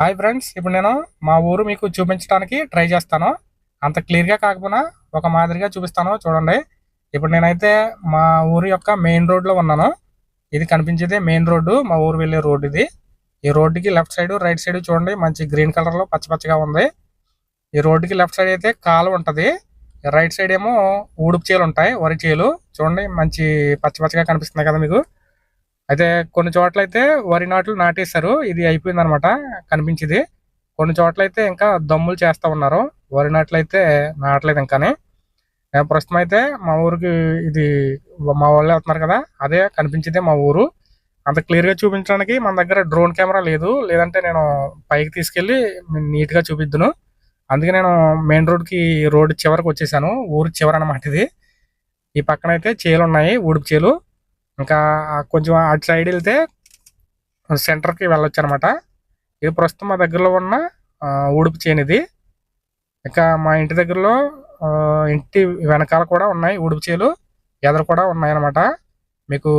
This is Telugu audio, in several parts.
హాయ్ ఫ్రెండ్స్ ఇప్పుడు నేను మా ఊరు మీకు చూపించడానికి ట్రై చేస్తాను. అంత క్లియర్గా కాకపోయినా ఒక మాదిరిగా చూపిస్తాను చూడండి. ఇప్పుడు నేనైతే మా ఊరు యొక్క మెయిన్ రోడ్లో ఉన్నాను. ఇది కనిపించేది మెయిన్ రోడ్డు మా ఊరు వెళ్ళే రోడ్డు ఇది. ఈ రోడ్డుకి లెఫ్ట్ సైడ్ రైట్ సైడ్ చూడండి మంచి గ్రీన్ కలర్లో పచ్చపచ్చగా ఉంది. ఈ రోడ్డుకి లెఫ్ట్ సైడ్ అయితే కాలు ఉంటుంది. రైట్ సైడ్ ఏమో ఊడుపు చేలు ఉంటాయి వరి చేలు. చూడండి మంచి పచ్చపచ్చగా కనిపిస్తున్నాయి కదా మీకు. అయితే కొన్ని చోట్ల అయితే వరి నాట్లు నాటేశారు. ఇది అయిపోయింది అనమాట కనిపించింది. కొన్ని చోట్ల అయితే ఇంకా దమ్ములు చేస్తూ ఉన్నారు. వరి నాట్లు అయితే నాటలేదు ఇంకానే. ప్రస్తుతం అయితే మా ఊరికి ఇది మా వాళ్ళే వస్తున్నారు కదా అదే కనిపించింది మా ఊరు. అంత క్లియర్గా చూపించడానికి మన దగ్గర డ్రోన్ కెమెరా లేదు. లేదంటే నేను పైకి తీసుకెళ్ళి నీట్గా చూపిద్దును. అందుకే నేను మెయిన్ రోడ్కి రోడ్ చివరికి వచ్చేసాను. ఊరు చివర అనమాట ఇది. ఈ పక్కన అయితే చేలు ఉన్నాయి ఊడుపు చేలు. ఇంకా కొంచెం అటు సైడ్ వెళ్తే సెంటర్కి వెళ్ళొచ్చు అనమాట ఇది ప్రస్తుతం మా దగ్గరలో ఉన్న ఉడుపు చేను ఇది. ఇంకా మా ఇంటి దగ్గరలో ఇంటి వెనకాల కూడా ఉన్నాయి ఉడుపు చేలు. ఎదరు కూడా ఉన్నాయన్నమాట మీకు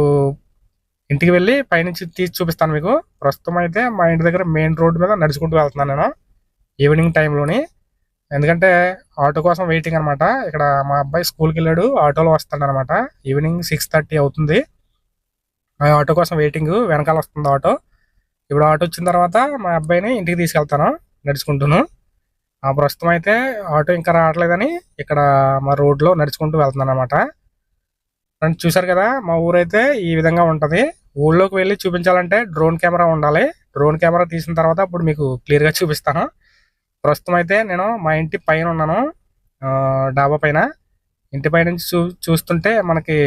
ఇంటికి వెళ్ళి పైనుంచి తీసి చూపిస్తాను మీకు. ప్రస్తుతం అయితే మా ఇంటి దగ్గర మెయిన్ రోడ్డు మీద నడుచుకుంటూ వెళ్తున్నాను నేను ఈవినింగ్ టైంలోని ఎందుకంటే ఆటో కోసం వెయిటింగ్ అనమాట. ఇక్కడ మా అబ్బాయి స్కూల్కి వెళ్ళాడు ఆటోలో వస్తాడు అనమాట ఈవినింగ్ సిక్స్ థర్టీ అవుతుంది. ఆటో కోసం వెయిటింగ్ వెనకాల వస్తుంది ఆటో. ఇప్పుడు ఆటో వచ్చిన తర్వాత మా అబ్బాయిని ఇంటికి తీసుకెళ్తాను నడుచుకుంటూను. ఆ ప్రస్తుతం అయితే ఆటో ఇంకా రావట్లేదని ఇక్కడ మా రోడ్లో నడుచుకుంటూ వెళ్తున్నాను అనమాట ఫ్రెండ్స్ చూసారు కదా మా ఊరైతే ఈ విధంగా ఉంటుంది. ఊళ్ళోకి వెళ్ళి చూపించాలంటే డ్రోన్ కెమెరా ఉండాలి. డ్రోన్ కెమెరా తీసిన తర్వాత అప్పుడు మీకు క్లియర్గా చూపిస్తాను. ప్రస్తుతం అయితే నేను మా ఇంటి పైన ఉన్నాను డాబా పైన. ఇంటి పై నుంచి చూ చూస్తుంటే మనకి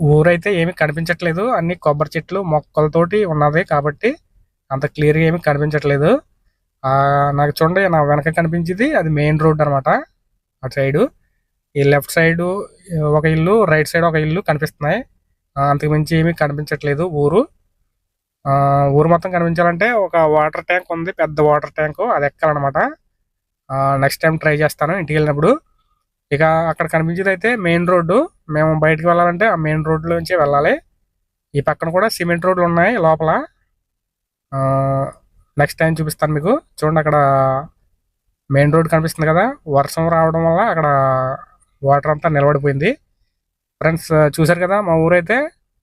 ఊరైతే ఏమి కనిపించట్లేదు. అన్ని కొబ్బరి చెట్లు మొక్కలతోటి ఉన్నది కాబట్టి అంత క్లియర్గా ఏమి కనిపించట్లేదు. నాకు చూడండి నా వెనక కనిపించింది అది మెయిన్ రోడ్ అనమాట అటు సైడు. ఈ లెఫ్ట్ సైడ్ ఒక ఇల్లు రైట్ సైడ్ ఒక ఇల్లు కనిపిస్తున్నాయి. అంతకుమించి ఏమీ కనిపించట్లేదు ఊరు. ఊరు మొత్తం కనిపించాలంటే ఒక వాటర్ ట్యాంక్ ఉంది పెద్ద వాటర్ ట్యాంకు అది ఎక్కాలన్నమాట. నెక్స్ట్ టైం ట్రై చేస్తాను ఇంటికి వెళ్ళినప్పుడు. ఇక అక్కడ కనిపించేది అయితే మెయిన్ రోడ్డు. మేము బయటకు వెళ్ళాలంటే ఆ మెయిన్ రోడ్లోంచి వెళ్ళాలి. ఈ పక్కన కూడా సిమెంట్ రోడ్లు ఉన్నాయి లోపల. నెక్స్ట్ టైం చూపిస్తాను మీకు. చూడండి అక్కడ మెయిన్ రోడ్ కనిపిస్తుంది కదా. వర్షం రావడం వల్ల అక్కడ వాటర్ అంతా నిలబడిపోయింది. ఫ్రెండ్స్ చూసారు కదా మా ఊరైతే?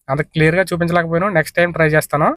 అంత క్లియర్గా చూపించలేకపోయాను. నెక్స్ట్ టైం ట్రై చేస్తాను.